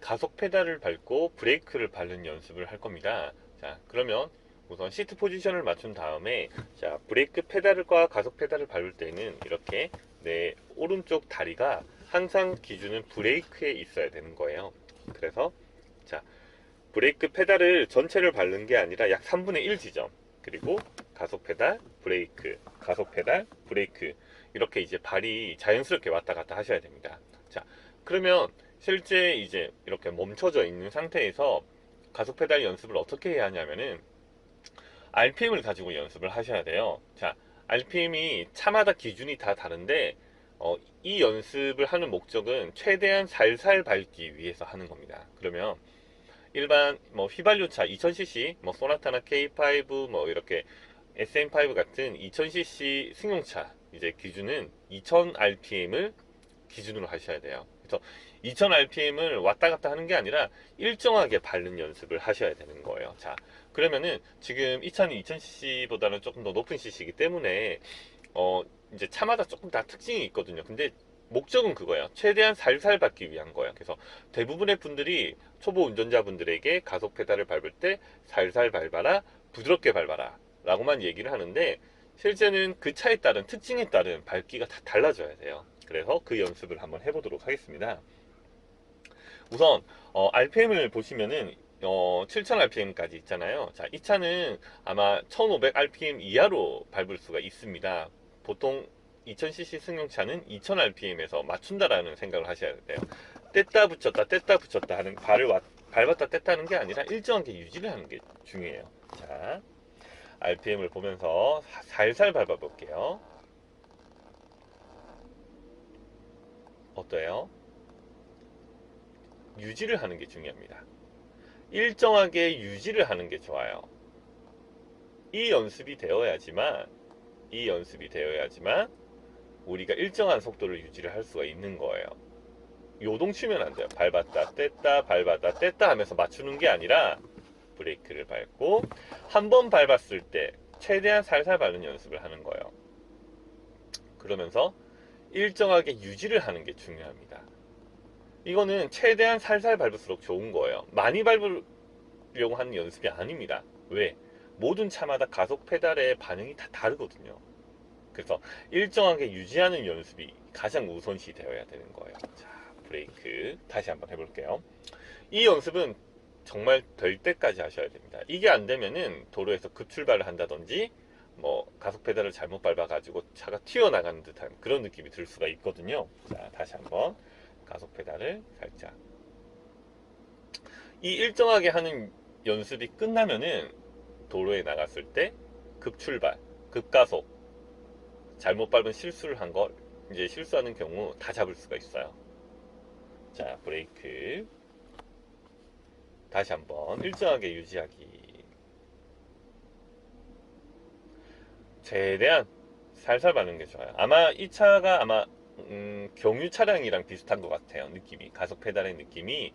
가속 페달을 밟고 브레이크를 밟는 연습을 할 겁니다. 자, 그러면 우선 시트 포지션을 맞춘 다음에 자, 브레이크 페달과 가속 페달을 밟을 때는 이렇게 내 오른쪽 다리가 항상 기준은 브레이크에 있어야 되는 거예요. 그래서 자, 브레이크 페달을 전체를 밟는 게 아니라 약 3분의 1 지점. 그리고 가속 페달, 브레이크, 가속 페달, 브레이크. 이렇게 이제 발이 자연스럽게 왔다 갔다 하셔야 됩니다. 자, 그러면 실제 이제 이렇게 멈춰져 있는 상태에서 가속 페달 연습을 어떻게 해야 하냐면은 RPM을 가지고 연습을 하셔야 돼요. 자, RPM이 차마다 기준이 다 다른데 어, 이 연습을 하는 목적은 최대한 살살 밟기 위해서 하는 겁니다. 그러면 일반 뭐 휘발유차 2000cc, 뭐 소나타나 K5 뭐 이렇게 SM5 같은 2000cc 승용차 이제 기준은 2000rpm을 기준으로 하셔야 돼요. 그래서 2000rpm을 왔다 갔다 하는 게 아니라 일정하게 밟는 연습을 하셔야 되는 거예요. 자, 그러면은 지금 이 차는 2000cc보다는 조금 더 높은 cc이기 때문에 어 이제 차마다 조금 다 특징이 있거든요. 근데 목적은 그거예요. 최대한 살살 밟기 위한 거예요. 그래서 대부분의 분들이 초보 운전자분들에게 가속 페달을 밟을 때 살살 밟아라, 부드럽게 밟아라 라고만 얘기를 하는데 실제는 그 차에 따른 특징에 따른 밟기가 다 달라져야 돼요. 그래서 그 연습을 한번 해보도록 하겠습니다. 우선 어, RPM을 보시면은 어, 7000rpm까지 있잖아요. 자, 이 차는 아마 1500rpm 이하로 밟을 수가 있습니다. 보통 2000cc 승용차는 2000rpm에서 맞춘다라는 생각을 하셔야 돼요. 뗐다 붙였다 뗐다 붙였다 하는 발을 와- 밟았다 뗐다 하는 게 아니라 일정하게 유지를 하는 게 중요해요. 자, RPM을 보면서 사- 살살 밟아 볼게요. 어때요? 유지를 하는 게 중요합니다. 일정하게 유지를 하는 게 좋아요. 이 연습이 되어야지만 이 연습이 되어야지만 우리가 일정한 속도를 유지를 할 수가 있는 거예요. 요동치면 안 돼요. 밟았다 뗐다 밟았다 뗐다 하면서 맞추는 게 아니라 브레이크를 밟고 한 번 밟았을 때 최대한 살살 밟는 연습을 하는 거예요. 그러면서 일정하게 유지를 하는 게 중요합니다. 이거는 최대한 살살 밟을수록 좋은 거예요. 많이 밟으려고 하는 연습이 아닙니다. 왜? 모든 차마다 가속 페달의 반응이 다 다르거든요. 그래서 일정하게 유지하는 연습이 가장 우선시 되어야 되는 거예요. 자, 브레이크 다시 한번 해볼게요. 이 연습은 정말 될 때까지 하셔야 됩니다. 이게 안 되면은 도로에서 급출발을 한다든지 뭐 가속 페달을 잘못 밟아가지고 차가 튀어나가는 듯한 그런 느낌이 들 수가 있거든요. 자, 다시 한번 가속 페달을 살짝. 이 일정하게 하는 연습이 끝나면은 도로에 나갔을 때 급출발, 급가속, 잘못 밟은 실수를 한 걸 이제 실수하는 경우 다 잡을 수가 있어요. 자, 브레이크. 다시 한번 일정하게 유지하기. 최대한 살살 밟는 게 좋아요. 아마 이 차가 아마 음, 경유 차량이랑 비슷한 것 같아요. 느낌이 가속 페달의 느낌이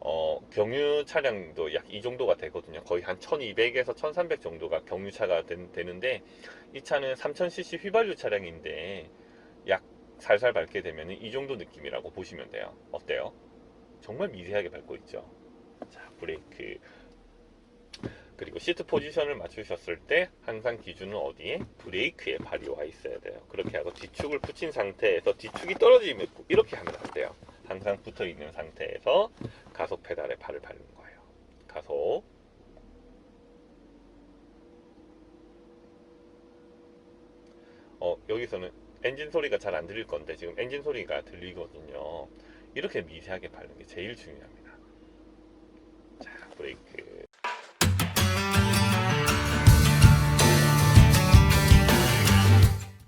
어, 경유 차량도 약 이 정도가 되거든요. 거의 한 1200에서 1300 정도가 경유차가 된- 되는데 이 차는 3000cc 휘발유 차량인데 약 살살 밟게 되면 이 정도 느낌이라고 보시면 돼요. 어때요? 정말 미세하게 밟고 있죠. 자, 브레이크. 그리고 시트 포지션을 맞추셨을 때 항상 기준은 어디에? 브레이크에 발이 와 있어야 돼요. 그렇게 하고 뒤축을 붙인 상태에서 뒤축이 떨어지면 이렇게 하면 안 돼요. 항상 붙어 있는 상태에서 가속 페달에 발을 밟는 거예요. 가속. 어, 여기서는 엔진 소리가 잘 안 들릴 건데 지금 엔진 소리가 들리거든요. 이렇게 미세하게 밟는 게 제일 중요합니다. 자, 브레이크.